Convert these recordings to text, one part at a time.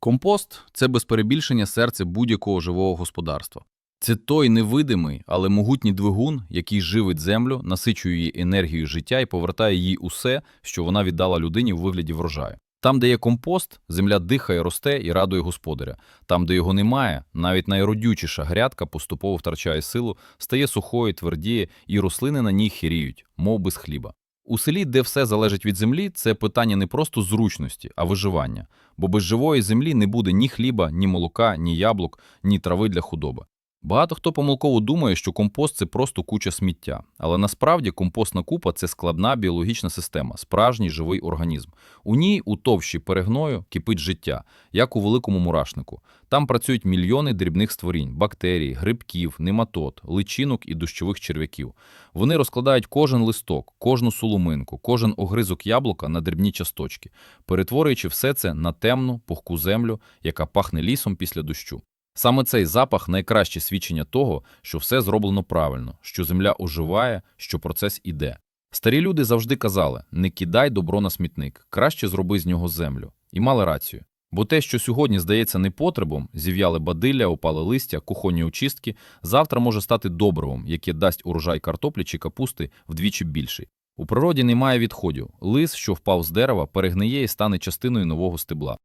Компост це без перебільшення серце будь-якого живого господарства. Це той невидимий, але могутній двигун, який живить землю, насичує її енергією життя і повертає їй усе, що вона віддала людині у вигляді врожаю. Там, де є компост, земля дихає, росте і радує господаря. Там, де його немає, навіть найродючіша грядка поступово втрачає силу, стає сухою, твердіє, і рослини на ній хіріють, мов без хліба. У селі, де все залежить від землі, це питання не просто зручності, а виживання. Бо без живої землі не буде ні хліба, ні молока, ні яблук, ні трави для худоби. Багато хто помилково думає, що компост це просто куча сміття. Але насправді компостна купа це складна біологічна система, справжній живий організм. У ній, у товщі перегною, кипить життя, як у великому мурашнику. Там працюють мільйони дрібних створінь, бактерій, грибків, нематод, личинок і дощових черв'яків. Вони розкладають кожен листок, кожну соломинку, кожен огризок яблука на дрібні часточки, перетворюючи все це на темну, пухку землю, яка пахне лісом після дощу. Саме цей запах найкраще свідчення того, що все зроблено правильно, що земля оживає, що процес іде. Старі люди завжди казали: не кидай добро на смітник, краще зроби з нього землю. І мали рацію. Бо те, що сьогодні здається непотребом, зів'яли бадилля, опали листя, кухонні очистки, завтра може стати добривом, яке дасть урожай картоплі чи капусти вдвічі більший. У природі немає відходів. Лис, що впав з дерева, перегниє і стане частиною нового стебла.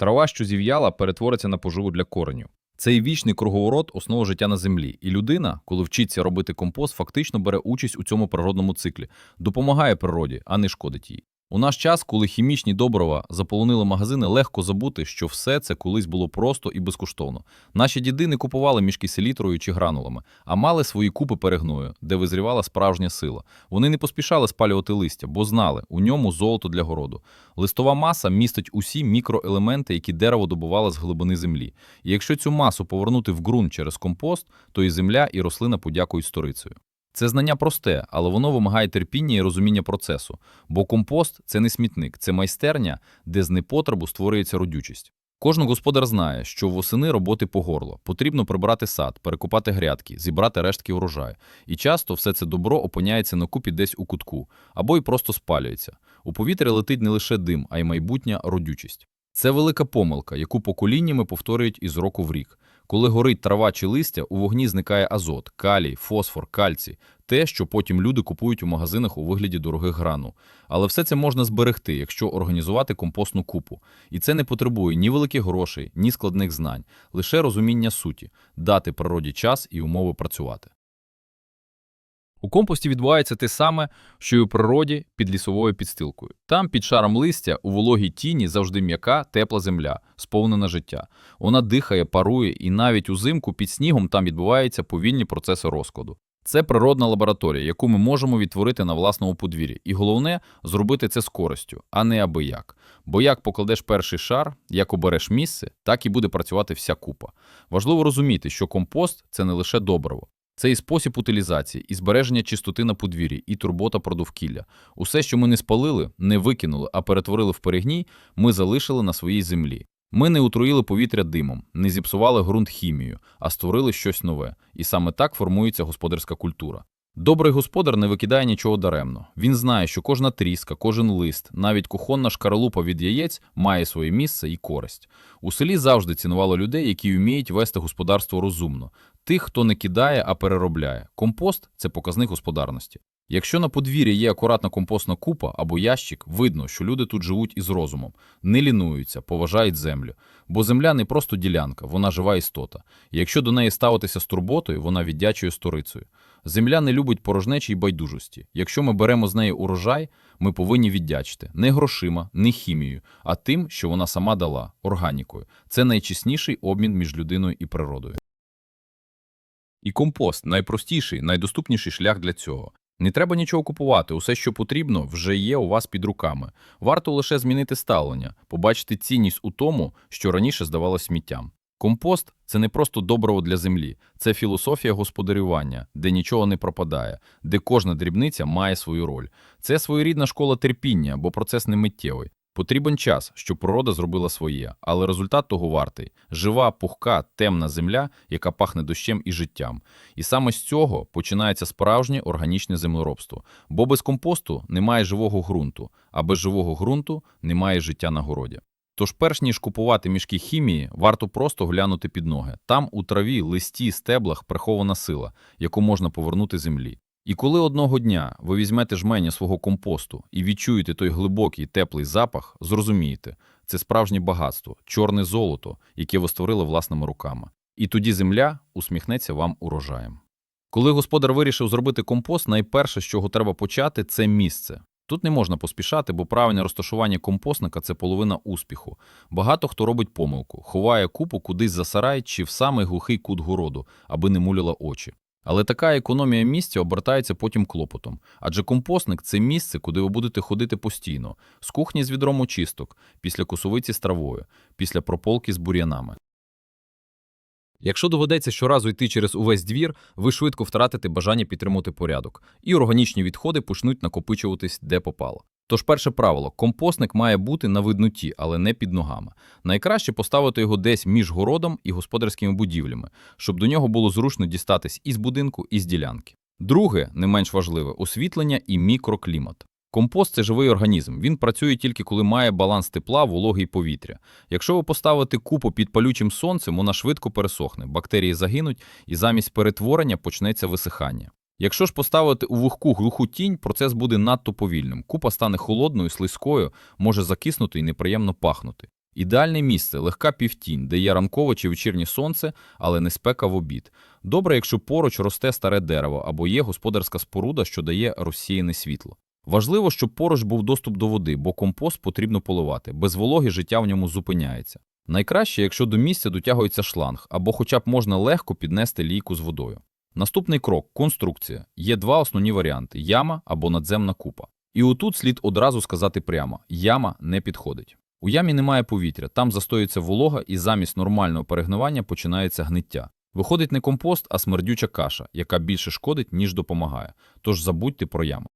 Трава, що зів'яла, перетвориться на поживу для коренів. Цей вічний круговорот – основа життя на землі. І людина, коли вчиться робити компост, фактично бере участь у цьому природному циклі, допомагає природі, а не шкодить їй. У наш час, коли хімічні добрива заполонили магазини, легко забути, що все це колись було просто і безкоштовно. Наші діди не купували мішки селітрою чи гранулами, а мали свої купи перегною, де визрівала справжня сила. Вони не поспішали спалювати листя, бо знали, у ньому золото для городу. Листова маса містить усі мікроелементи, які дерево добувало з глибини землі. І якщо цю масу повернути в ґрунт через компост, то і земля, і рослина подякують сторицею. Це знання просте, але воно вимагає терпіння і розуміння процесу, бо компост це не смітник, це майстерня, де з непотребу створюється родючість. Кожен господар знає, що восени роботи по горло. Потрібно прибрати сад, перекопати грядки, зібрати рештки урожаю. І часто все це добро опиняється на купі десь у кутку, або й просто спалюється. У повітря летить не лише дим, а й майбутня родючість. Це велика помилка, яку поколіннями повторюють із року в рік. Коли горить трава чи листя, у вогні зникає азот, калій, фосфор, кальцій – те, що потім люди купують у магазинах у вигляді дорогих грану. Але все це можна зберегти, якщо організувати компостну купу. І це не потребує ні великих грошей, ні складних знань, лише розуміння суті, дати природі час і умови працювати. У компості відбувається те саме, що й у природі під лісовою підстилкою. Там, під шаром листя, у вологій тіні завжди м'яка, тепла земля, сповнена життя. Вона дихає, парує, і навіть узимку під снігом там відбуваються повільні процеси розкладу. Це природна лабораторія, яку ми можемо відтворити на власному подвір'ї. І головне зробити це з користю, а не аби як. Бо як покладеш перший шар, як обереш місце, так і буде працювати вся купа. Важливо розуміти, що компост це не лише добриво. Це і спосіб утилізації, і збереження чистоти на подвір'ї, і турбота про довкілля. Усе, що ми не спалили, не викинули, а перетворили в перегній, ми залишили на своїй землі. Ми не утруїли повітря димом, не зіпсували ґрунт хімією, а створили щось нове. І саме так формується господарська культура. Добрий господар не викидає нічого даремно. Він знає, що кожна тріска, кожен лист, навіть кухонна шкаралупа від яєць має своє місце і користь. У селі завжди цінувало людей, які вміють вести господарство розумно. Тих, хто не кидає, а переробляє. Компост це показник господарності. Якщо на подвір'ї є акуратна компостна купа або ящик, видно, що люди тут живуть із розумом, не лінуються, поважають землю. Бо земля не просто ділянка, вона жива істота. І якщо до неї ставитися з турботою, вона віддячує сторицею. Земля не любить порожнечі й байдужості. Якщо ми беремо з неї урожай, ми повинні віддячити не грошима, не хімією, а тим, що вона сама дала органікою. Це найчесніший обмін між людиною і природою. І компост найпростіший, найдоступніший шлях для цього. Не треба нічого купувати, усе, що потрібно, вже є у вас під руками. Варто лише змінити ставлення, побачити цінність у тому, що раніше здавалося сміттям. Компост це не просто добриво для землі, це філософія господарювання, де нічого не пропадає, де кожна дрібниця має свою роль. Це своєрідна школа терпіння, бо процес не миттєвий. Потрібен час, щоб природа зробила своє, але результат того вартий жива, пухка, темна земля, яка пахне дощем і життям. І саме з цього починається справжнє органічне землеробство. Бо без компосту немає живого ґрунту, а без живого ґрунту немає життя на городі. Тож, перш ніж купувати мішки хімії, варто просто глянути під ноги. Там у траві, листі, стеблах прихована сила, яку можна повернути землі. І коли одного дня ви візьмете жменя свого компосту і відчуєте той глибокий теплий запах, зрозумієте, це справжнє багатство, чорне золото, яке ви створили власними руками. І тоді земля усміхнеться вам урожаєм. Коли господар вирішив зробити компост, найперше, з чого треба почати, це місце. Тут не можна поспішати, бо правильне розташування компостника це половина успіху. Багато хто робить помилку, ховає купу кудись за сарай чи в самий глухий кут городу, аби не муляла очі. Але така економія місця обертається потім клопотом. Адже компостник це місце, куди ви будете ходити постійно, з кухні з відром очисток, після косовиці з травою, після прополки з бур'янами. Якщо доведеться щоразу йти через увесь двір, ви швидко втратите бажання підтримувати порядок, і органічні відходи почнуть накопичуватись де попало. Тож перше правило: компостник має бути на видноті, але не під ногами. Найкраще поставити його десь між городом і господарськими будівлями, щоб до нього було зручно дістатись із будинку, і з ділянки. Друге, не менш важливе, освітлення і мікроклімат. Компост це живий організм. Він працює тільки коли має баланс тепла, вологи і повітря. Якщо ви поставите купу під палючим сонцем, вона швидко пересохне, бактерії загинуть, і замість перетворення почнеться висихання. Якщо ж поставити у вогку глуху тінь, процес буде надто повільним. Купа стане холодною, слизькою, може закиснути і неприємно пахнути. Ідеальне місце легка півтінь, де є ранкове чи вечірнє сонце, але не спека в обід. Добре, якщо поруч росте старе дерево або є господарська споруда, що дає розсіяне світло. Важливо, щоб поруч був доступ до води, бо компост потрібно поливати. Без вологи життя в ньому зупиняється. Найкраще, якщо до місця дотягується шланг, або хоча б можна легко піднести лійку з водою. Наступний крок конструкція. Є два основні варіанти: яма або надземна купа. І отут слід одразу сказати прямо: яма не підходить. У ямі немає повітря, там застоюється волога, і замість нормального перегнивання починається гниття. Виходить не компост, а смердюча каша, яка більше шкодить, ніж допомагає. Тож забудьте про яму.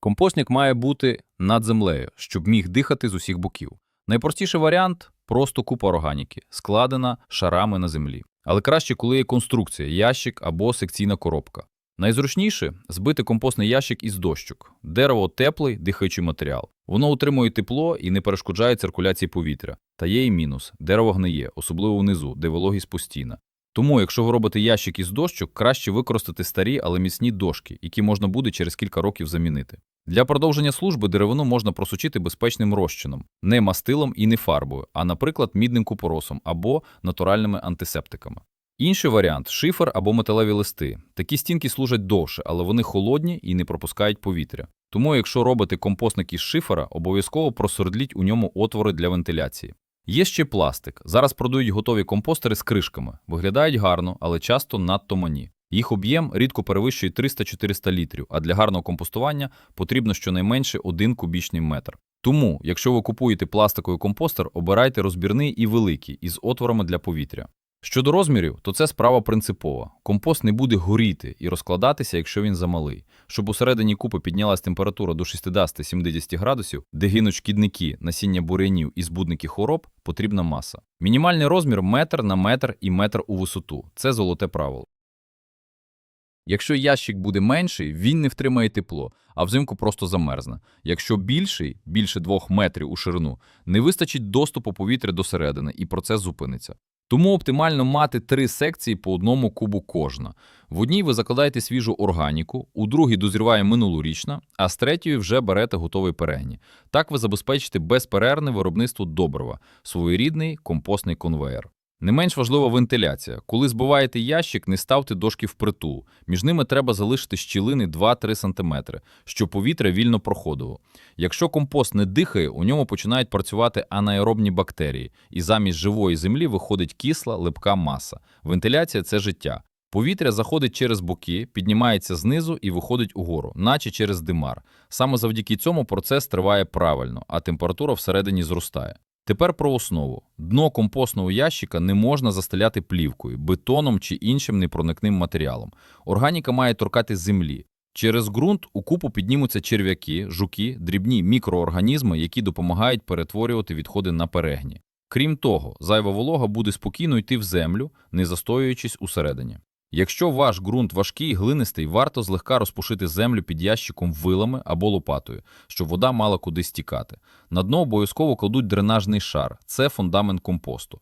Компостник має бути над землею, щоб міг дихати з усіх боків. Найпростіший варіант просто купа органіки, складена шарами на землі. Але краще, коли є конструкція, ящик або секційна коробка. Найзручніше збити компостний ящик із дощок. Дерево теплий, дихаючий матеріал. Воно утримує тепло і не перешкоджає циркуляції повітря. Та є і мінус: дерево гниє, особливо внизу, де вологість постійна. Тому, якщо ви робите ящик із дощок, краще використати старі, але міцні дошки, які можна буде через кілька років замінити. Для продовження служби деревину можна просучити безпечним розчином, не мастилом і не фарбою, а, наприклад, мідним купоросом або натуральними антисептиками. Інший варіант шифер або металеві листи. Такі стінки служать довше, але вони холодні і не пропускають повітря. Тому, якщо робите компостник із шифера, обов'язково просвердліть у ньому отвори для вентиляції. Є ще пластик. Зараз продають готові компостери з кришками. Виглядають гарно, але часто надто мані. Їх об'єм рідко перевищує 300-400 літрів, а для гарного компостування потрібно щонайменше 1 кубічний метр. Тому, якщо ви купуєте пластиковий компостер, обирайте розбірний і великий із отворами для повітря. Щодо розмірів, то це справа принципова. Компост не буде горіти і розкладатися, якщо він замалий. Щоб усередині купи піднялась температура до 60-70 градусів, де гинуть шкідники, насіння бурянів і збудники хвороб, потрібна маса. Мінімальний розмір метр на метр і метр у висоту. Це золоте правило. Якщо ящик буде менший, він не втримає тепло, а взимку просто замерзне. Якщо більший, більше двох метрів у ширину, не вистачить доступу повітря до середини, і процес зупиниться. Тому оптимально мати три секції по одному кубу кожна. В одній ви закладаєте свіжу органіку, у другій дозріває минулорічна, а з третьої вже берете готовий перегні. Так ви забезпечите безперервне виробництво добрива, своєрідний компостний конвеєр. Не менш важлива вентиляція. Коли збиваєте ящик, не ставте дошки впритул. Між ними треба залишити щілини 2-3 см, щоб повітря вільно проходило. Якщо компост не дихає, у ньому починають працювати анаеробні бактерії, і замість живої землі виходить кисла, липка маса. Вентиляція це життя. Повітря заходить через боки, піднімається знизу і виходить угору, наче через димар. Саме завдяки цьому процес триває правильно, а температура всередині зростає. Тепер про основу. Дно компостного ящика не можна застеляти плівкою, бетоном чи іншим непроникним матеріалом. Органіка має торкати землі. Через ґрунт у купу піднімуться черв'яки, жуки, дрібні мікроорганізми, які допомагають перетворювати відходи на перегні. Крім того, зайва волога буде спокійно йти в землю, не застоюючись усередині. Якщо ваш ґрунт важкий, глинистий, варто злегка розпушити землю під ящиком вилами або лопатою, щоб вода мала куди стікати. На дно обов'язково кладуть дренажний шар – це фундамент компосту.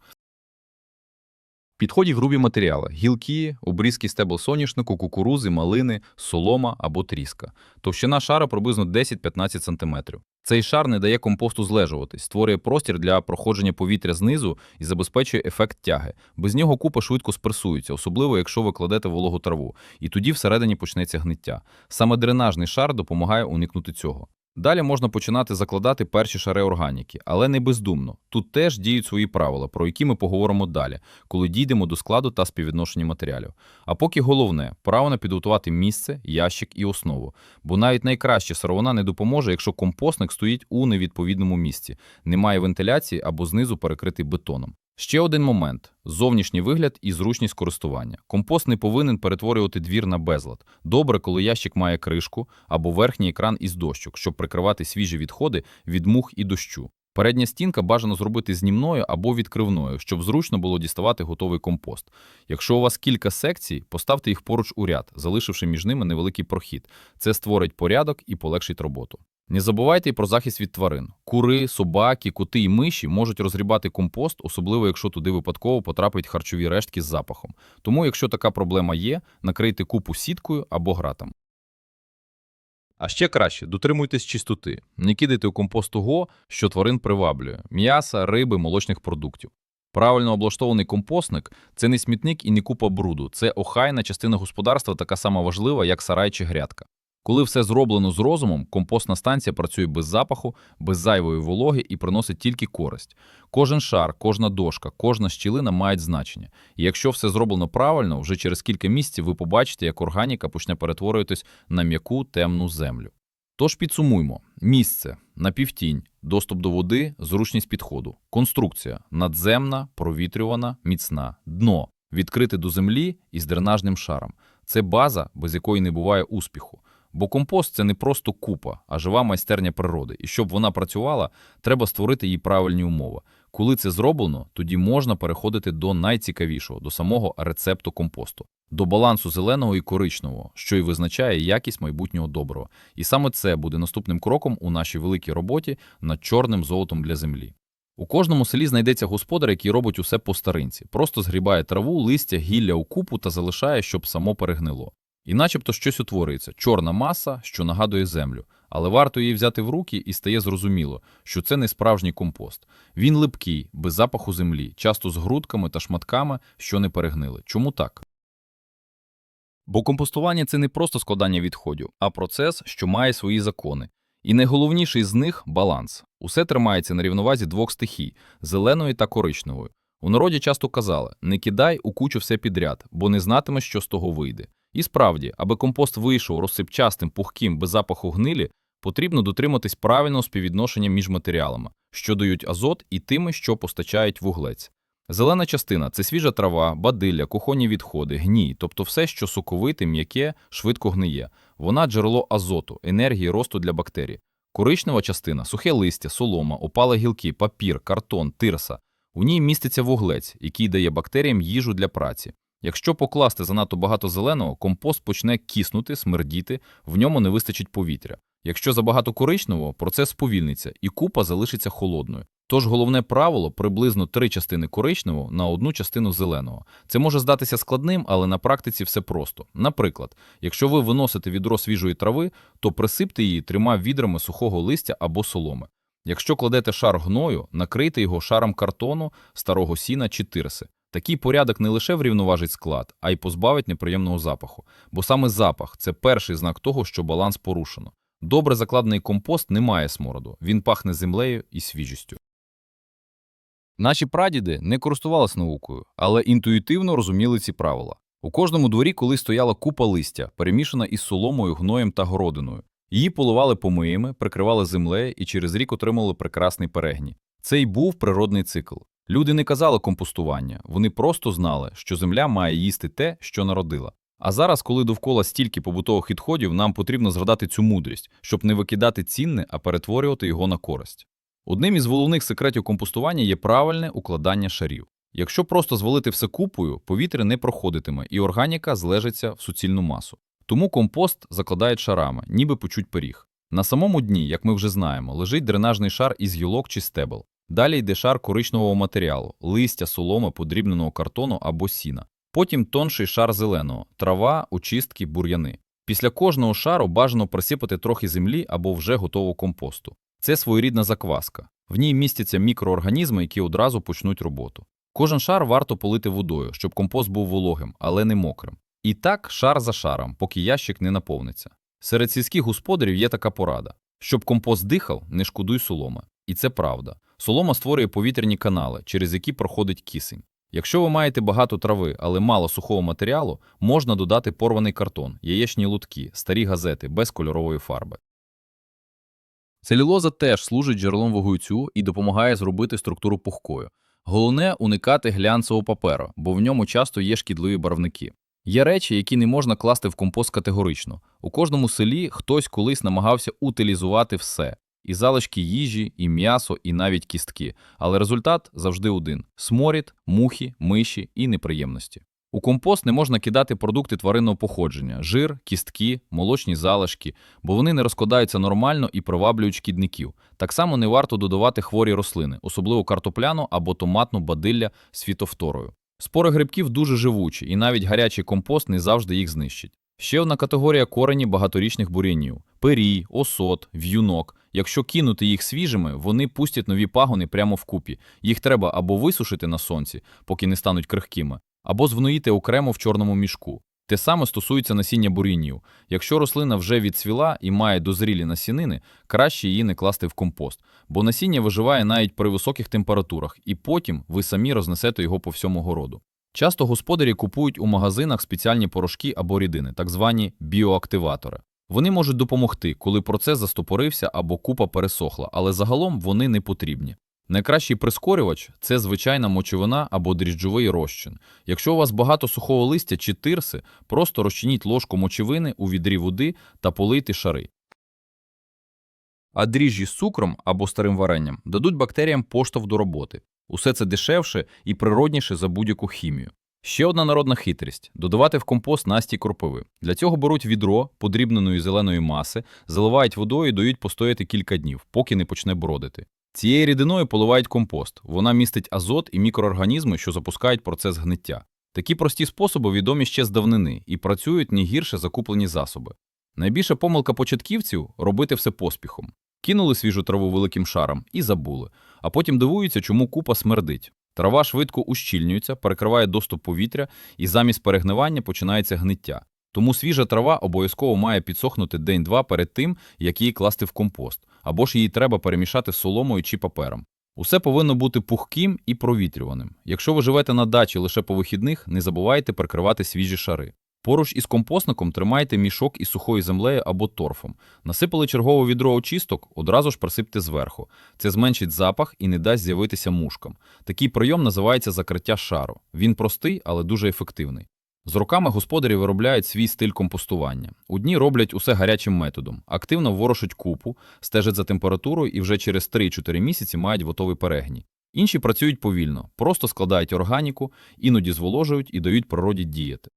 Підходять грубі матеріали – гілки, обрізки стебел соняшнику, кукурузи, малини, солома або тріска. Товщина шара приблизно 10-15 см. Цей шар не дає компосту злежуватись, створює простір для проходження повітря знизу і забезпечує ефект тяги. Без нього купа швидко спресується, особливо якщо ви кладете вологу траву, і тоді всередині почнеться гниття. Саме дренажний шар допомагає уникнути цього. Далі можна починати закладати перші шари органіки, але не бездумно. Тут теж діють свої правила, про які ми поговоримо далі, коли дійдемо до складу та співвідношення матеріалів. А поки головне правильно підготувати місце, ящик і основу. Бо навіть найкраща сировина не допоможе, якщо компостник стоїть у невідповідному місці, немає вентиляції або знизу перекритий бетоном. Ще один момент – зовнішній вигляд і зручність користування. Компост не повинен перетворювати двір на безлад. Добре, коли ящик має кришку або верхній екран із дощок, щоб прикривати свіжі відходи від мух і дощу. Передня стінка бажано зробити знімною або відкривною, щоб зручно було діставати готовий компост. Якщо у вас кілька секцій, поставте їх поруч у ряд, залишивши між ними невеликий прохід. Це створить порядок і полегшить роботу. Не забувайте і про захист від тварин. Кури, собаки, коти і миші можуть розгрібати компост, особливо якщо туди випадково потрапить харчові рештки з запахом. Тому, якщо така проблема є, накрийте купу сіткою або гратом. А ще краще дотримуйтесь чистоти. Не кидайте у компост того, що тварин приваблює – м'яса, риби, молочних продуктів. Правильно облаштований компостник – це не смітник і не купа бруду. Це охайна частина господарства, така сама важлива, як сарай чи грядка. Коли все зроблено з розумом, компостна станція працює без запаху, без зайвої вологи і приносить тільки користь. Кожен шар, кожна дошка, кожна щілина мають значення. І якщо все зроблено правильно, вже через кілька місяців ви побачите, як органіка почне перетворюватись на м'яку темну землю. Тож підсумуймо: місце, напівтінь, доступ до води, зручність підходу, конструкція надземна, провітрювана, міцна, дно відкрите до землі із дренажним шаром. Це база, без якої не буває успіху. Бо компост це не просто купа, а жива майстерня природи. І щоб вона працювала, треба створити їй правильні умови. Коли це зроблено, тоді можна переходити до найцікавішого, до самого рецепту компосту, до балансу зеленого і коричневого, що й визначає якість майбутнього доброго. І саме це буде наступним кроком у нашій великій роботі над чорним золотом для землі. У кожному селі знайдеться господар, який робить усе по старинці, просто згрібає траву, листя, гілля у купу та залишає, щоб само перегнило. І начебто щось утворюється чорна маса, що нагадує землю. Але варто її взяти в руки і стає зрозуміло, що це не справжній компост. Він липкий, без запаху землі, часто з грудками та шматками, що не перегнили. Чому так? Бо компостування це не просто складання відходів, а процес, що має свої закони. І найголовніший з них баланс. Усе тримається на рівновазі двох стихій зеленої та коричневої. У народі часто казали: не кидай у кучу все підряд, бо не знатимеш, що з того вийде. І справді, аби компост вийшов розсипчастим, пухким, без запаху гнилі, потрібно дотриматись правильного співвідношення між матеріалами, що дають азот, і тими, що постачають вуглець. Зелена частина це свіжа трава, бадилля, кухонні відходи, гній, тобто все, що соковите, м'яке, швидко гниє. Вона джерело азоту, енергії росту для бактерій. Коричнева частина сухе листя, солома, опали гілки, папір, картон, тирса. У ній міститься вуглець, який дає бактеріям їжу для праці. Якщо покласти занадто багато зеленого, компост почне киснути, смердіти, в ньому не вистачить повітря. Якщо забагато коричневого, процес сповільниться і купа залишиться холодною. Тож головне правило приблизно три частини коричневого на одну частину зеленого. Це може здатися складним, але на практиці все просто. Наприклад, якщо ви виносите відро свіжої трави, то присипте її трьома відрами сухого листя або соломи. Якщо кладете шар гною, накрийте його шаром картону, старого сіна чи тирси. Такий порядок не лише врівноважить склад, а й позбавить неприємного запаху. Бо саме запах це перший знак того, що баланс порушено. Добре закладений компост не має смороду, він пахне землею і свіжістю. Наші прадіди не користувалися наукою, але інтуїтивно розуміли ці правила. У кожному дворі колись стояла купа листя, перемішана із соломою, гноєм та городиною. Її поливали помиями, прикривали землею і через рік отримали прекрасний перегні. Це й був природний цикл. Люди не казали компостування, вони просто знали, що земля має їсти те, що народила. А зараз, коли довкола стільки побутових відходів, нам потрібно згадати цю мудрість, щоб не викидати цінне, а перетворювати його на користь. Одним із головних секретів компостування є правильне укладання шарів. Якщо просто звалити все купою, повітря не проходитиме, і органіка злежиться в суцільну масу. Тому компост закладають шарами, ніби почуть пиріг. На самому дні, як ми вже знаємо, лежить дренажний шар із гілок чи стебел. Далі йде шар коричневого матеріалу, листя, соломи, подрібненого картону або сіна. Потім тонший шар зеленого, трава, очистки, бур'яни. Після кожного шару бажано присипати трохи землі або вже готового компосту. Це своєрідна закваска. В ній містяться мікроорганізми, які одразу почнуть роботу. Кожен шар варто полити водою, щоб компост був вологим, але не мокрим. І так шар за шаром, поки ящик не наповниться. Серед сільських господарів є така порада: щоб компост дихав, не шкодуй соломи. І це правда. Солома створює повітряні канали, через які проходить кисень. Якщо ви маєте багато трави, але мало сухого матеріалу, можна додати порваний картон, яєчні лутки, старі газети без кольорової фарби. Целюлоза теж служить джерелом вуглецю і допомагає зробити структуру пухкою. Головне уникати глянцевого паперу, бо в ньому часто є шкідливі барвники. Є речі, які не можна класти в компост категорично. У кожному селі хтось колись намагався утилізувати все: і залишки їжі, і м'ясо, і навіть кістки. Але результат завжди один: сморід, мухи, миші і неприємності. У компост не можна кидати продукти тваринного походження: жир, кістки, молочні залишки, бо вони не розкладаються нормально і приваблюють шкідників. Так само не варто додавати хворі рослини, особливо картопляну або томатну бадилля з фітофторою. Спори грибків дуже живучі, і навіть гарячий компост не завжди їх знищить. Ще одна категорія корені багаторічних бур'янів: перій, осот, в'юнок. Якщо кинути їх свіжими, вони пустять нові пагони прямо в купі. Їх треба або висушити на сонці, поки не стануть крихкими, або звноїти окремо в чорному мішку. Те саме стосується насіння бур'янів. Якщо рослина вже відцвіла і має дозрілі насінини, краще її не класти в компост, бо насіння виживає навіть при високих температурах, і потім ви самі рознесете його по всьому городу. Часто господарі купують у магазинах спеціальні порошки або рідини, так звані біоактиватори. Вони можуть допомогти, коли процес застопорився або купа пересохла, але загалом вони не потрібні. Найкращий прискорювач це звичайна мочовина або дріжджовий розчин. Якщо у вас багато сухого листя чи тирси, просто розчиніть ложку мочевини у відрі води та полийте шари. А дріжджі з цукром або старим варенням дадуть бактеріям поштовх до роботи. Усе це дешевше і природніше за будь-яку хімію. Ще одна народна хитрість додавати в компост настій кропиви. Для цього беруть відро подрібненої зеленої маси, заливають водою і дають постояти кілька днів, поки не почне бродити. Цією рідиною поливають компост. Вона містить азот і мікроорганізми, що запускають процес гниття. Такі прості способи відомі ще з давнини і працюють не гірше закуплені засоби. Найбільша помилка початківців робити все поспіхом. Кинули свіжу траву великим шаром і забули, а потім дивуються, чому купа смердить. Трава швидко ущільнюється, перекриває доступ повітря, і замість перегнивання починається гниття. Тому свіжа трава обов'язково має підсохнути день-два перед тим, як її класти в компост, або ж її треба перемішати з соломою чи папером. Усе повинно бути пухким і провітрюваним. Якщо ви живете на дачі лише по вихідних, не забувайте прикривати свіжі шари. Поруч із компостником тримайте мішок із сухою землею або торфом. Насипали чергове відро очисток, одразу ж присипте зверху. Це зменшить запах і не дасть з'явитися мушкам. Такий прийом називається закриття шару. Він простий, але дуже ефективний. З роками господарі виробляють свій стиль компостування. Одні роблять усе гарячим методом, активно ворошать купу, стежать за температурою і вже через 3-4 місяці мають готовий перегній. Інші працюють повільно, просто складають органіку, іноді зволожують і дають природі діяти.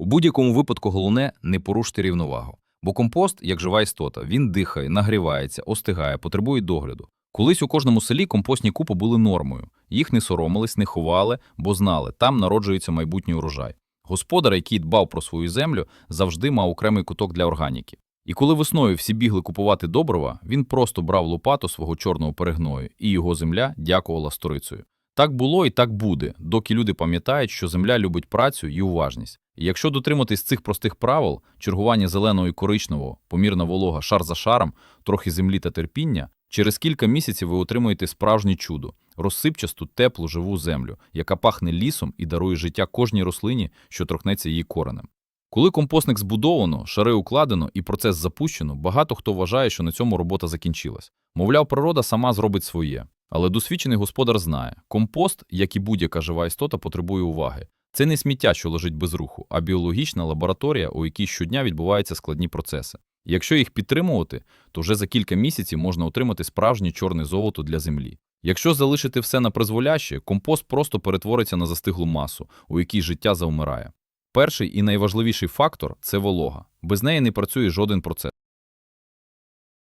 У будь-якому випадку головне не порушити рівновагу. Бо компост, як жива істота, він дихає, нагрівається, остигає, потребує догляду. Колись у кожному селі компостні купи були нормою. Їх не соромились, не ховали, бо знали, там народжується майбутній урожай. Господар, який дбав про свою землю, завжди мав окремий куток для органіки. І коли весною всі бігли купувати добрива, він просто брав лопату свого чорного перегною, і його земля дякувала сторицею. Так було і так буде, доки люди пам'ятають, що земля любить працю і уважність. Якщо дотриматись цих простих правил, чергування зеленого і коричневого, помірна волога шар за шаром, трохи землі та терпіння, через кілька місяців ви отримуєте справжнє чудо розсипчасту, теплу, живу землю, яка пахне лісом і дарує життя кожній рослині, що торкнеться її коренем. Коли компостник збудовано, шари укладено і процес запущено, багато хто вважає, що на цьому робота закінчилась. Мовляв, природа сама зробить своє. Але досвідчений господар знає, компост, як і будь-яка жива істота, потребує уваги. Це не сміття, що лежить без руху, а біологічна лабораторія, у якій щодня відбуваються складні процеси. Якщо їх підтримувати, то вже за кілька місяців можна отримати справжнє чорне золото для землі. Якщо залишити все на призволяще, компост просто перетвориться на застиглу масу, у якій життя завмирає. Перший і найважливіший фактор – це волога. Без неї не працює жоден процес.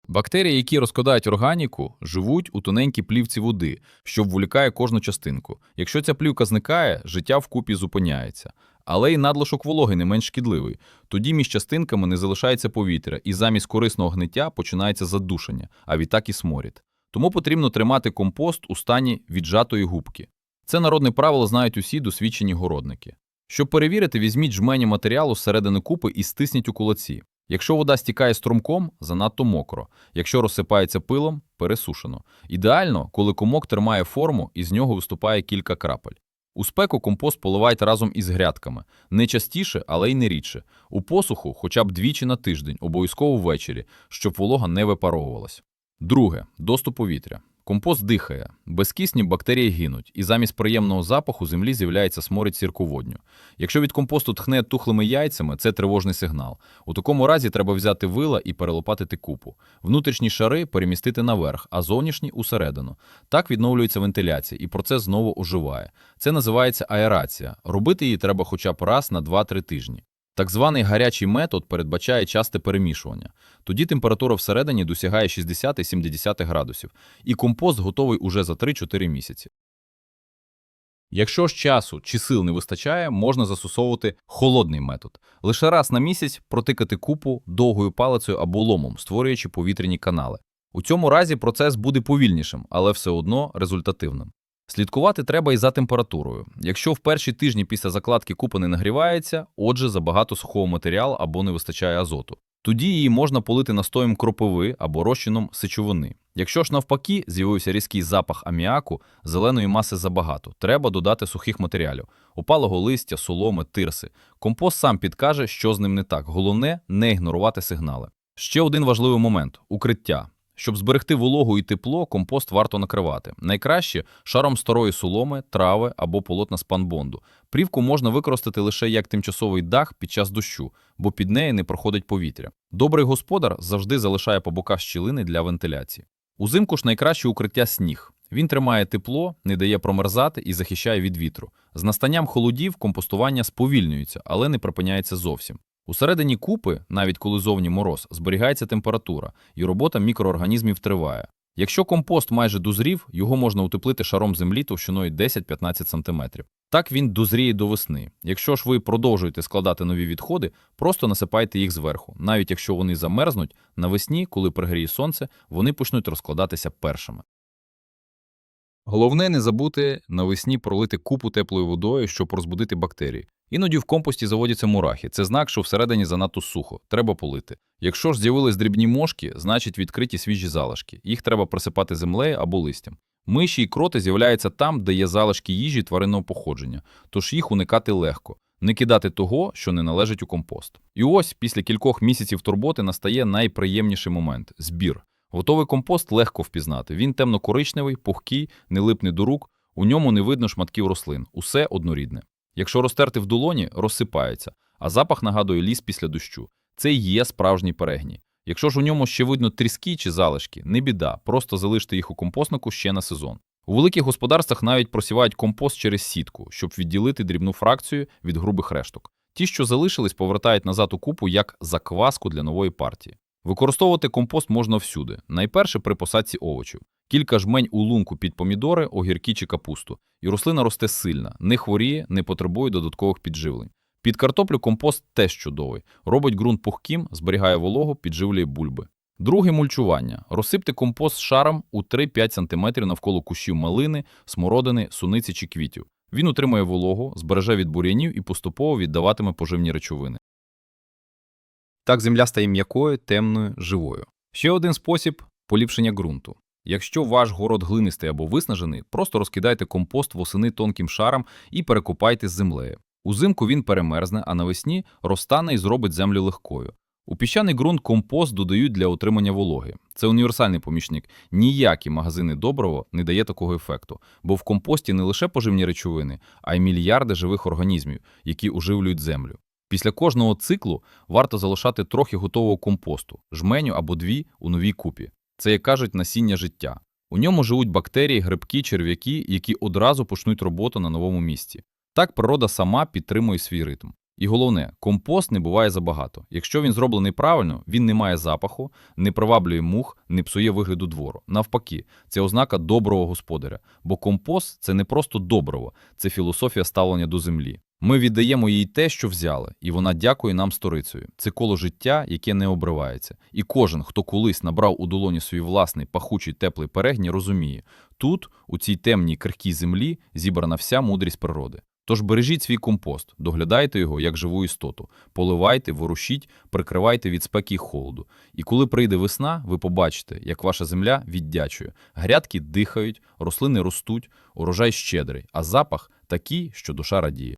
Бактерії, які розкладають органіку, живуть у тоненькій плівці води, що вволікає кожну частинку. Якщо ця плівка зникає, життя вкупі зупиняється. Але й надлишок вологи не менш шкідливий. Тоді між частинками не залишається повітря, і замість корисного гниття починається задушення, а відтак і сморід. Тому потрібно тримати компост у стані віджатої губки. Це народне правило знають усі досвідчені городники. Щоб перевірити, візьміть жмені матеріалу зсередини купи і стисніть у кулаці. Якщо вода стікає струмком, занадто мокро. Якщо розсипається пилом, пересушено. Ідеально, коли комок тримає форму і з нього виступає кілька крапель. У спеку компост поливають разом із грядками. Не частіше, але й не рідше. У посуху хоча б двічі на тиждень, обов'язково ввечері, щоб волога не випаровувалась. Друге доступ повітря. Компост дихає, безкисні бактерії гинуть, і замість приємного запаху землі з'являється сморід сірководню. Якщо від компосту тхне тухлими яйцями, це тривожний сигнал. У такому разі треба взяти вила і перелопатити купу. Внутрішні шари перемістити наверх, а зовнішні усередину. Так відновлюється вентиляція, і процес знову оживає. Це називається аерація. Робити її треба хоча б раз на 2-3 тижні. Так званий гарячий метод передбачає часте перемішування. Тоді температура всередині досягає 60-70 градусів, і компост готовий уже за 3-4 місяці. Якщо ж часу чи сил не вистачає, можна застосовувати холодний метод. Лише раз на місяць протикати купу довгою палицею або ломом, створюючи повітряні канали. У цьому разі процес буде повільнішим, але все одно результативним. Слідкувати треба і за температурою. Якщо в перші тижні після закладки купа не нагрівається, отже, забагато сухого матеріалу або не вистачає азоту. Тоді її можна полити настоєм кропиви або розчином сечовини. Якщо ж навпаки з'явився різкий запах аміаку, зеленої маси забагато, треба додати сухих матеріалів опалого листя, соломи, тирси. Компост сам підкаже, що з ним не так. Головне не ігнорувати сигнали. Ще один важливий момент укриття. Щоб зберегти вологу і тепло, компост варто накривати. Найкраще шаром старої соломи, трави або полотна спанбонду. Плівку можна використати лише як тимчасовий дах під час дощу, бо під неї не проходить повітря. Добрий господар завжди залишає по боках щілини для вентиляції. Узимку ж найкраще укриття сніг. Він тримає тепло, не дає промерзати і захищає від вітру. З настанням холодів компостування сповільнюється, але не припиняється зовсім. Усередині купи, навіть коли зовні мороз, зберігається температура, і робота мікроорганізмів триває. Якщо компост майже дозрів, його можна утеплити шаром землі товщиною 10-15 см. Так він дозріє до весни. Якщо ж ви продовжуєте складати нові відходи, просто насипайте їх зверху. Навіть якщо вони замерзнуть, навесні, коли пригріє сонце, вони почнуть розкладатися першими. Головне не забути навесні пролити купу теплою водою, щоб розбудити бактерії. Іноді в компості заводяться мурахи. Це знак, що всередині занадто сухо. Треба полити. Якщо ж з'явились дрібні мошки, значить відкриті свіжі залишки. Їх треба присипати землею або листям. Миші і кроти з'являються там, де є залишки їжі тваринного походження, тож їх уникати легко. Не кидати того, що не належить у компост. І ось після кількох місяців турботи настає найприємніший момент збір. Готовий компост легко впізнати. Він темно-коричневий, пухкий, не липне до рук, у ньому не видно шматків рослин, усе однорідне. Якщо розтерти в долоні, розсипається, а запах нагадує ліс після дощу. Це і є справжній перегній. Якщо ж у ньому ще видно тріски чи залишки, не біда, просто залиште їх у компостнику ще на сезон. У великих господарствах навіть просівають компост через сітку, щоб відділити дрібну фракцію від грубих решток. Ті, що залишились, повертають назад у купу як закваску для нової партії. Використовувати компост можна всюди. Найперше при посадці овочів. Кілька жмень у лунку під помідори, огірки чи капусту. І рослина росте сильна, не хворіє, не потребує додаткових підживлень. Під картоплю компост теж чудовий. Робить ґрунт пухким, зберігає вологу, підживлює бульби. Друге мульчування. Розсипте компост шаром у 3-5 см навколо кущів малини, смородини, суниці чи квітів. Він утримує вологу, збереже від бур'янів і поступово віддаватиме поживні речовини. Так земля стає м'якою, темною, живою. Ще один спосіб поліпшення ґрунту. Якщо ваш город глинистий або виснажений, просто розкидайте компост восени тонким шаром і перекопайте з землею. Узимку він перемерзне, а навесні розтане і зробить землю легкою. У піщаний ґрунт компост додають для отримання вологи. Це універсальний помічник. Ніякі магазини доброго не дає такого ефекту, бо в компості не лише поживні речовини, а й мільярди живих організмів, які оживлюють землю. Після кожного циклу варто залишати трохи готового компосту, жменю або дві у новій купі. Це, як кажуть, насіння життя. У ньому живуть бактерії, грибки, черв'яки, які одразу почнуть роботу на новому місці. Так природа сама підтримує свій ритм. І головне, компост не буває забагато. Якщо він зроблений правильно, він не має запаху, не приваблює мух, не псує вигляду двору. Навпаки, це ознака доброго господаря. Бо компост це не просто доброво, це філософія ставлення до землі. Ми віддаємо їй те, що взяли, і вона дякує нам сторицею. Це коло життя, яке не обривається. І кожен, хто колись набрав у долоні свій власний пахучий теплий перегні, розуміє, тут, у цій темній крихкій землі, зібрана вся мудрість природи. Тож бережіть свій компост, доглядайте його як живу істоту, поливайте, ворушіть, прикривайте від спеки й холоду. І коли прийде весна, ви побачите, як ваша земля віддячує. Грядки дихають, рослини ростуть, урожай щедрий, а запах такий, що душа радіє.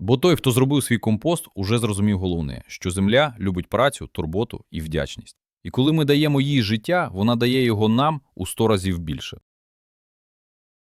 Бо той, хто зробив свій компост, уже зрозумів головне, що земля любить працю, турботу і вдячність. І коли ми даємо їй життя, вона дає його нам у сто разів більше.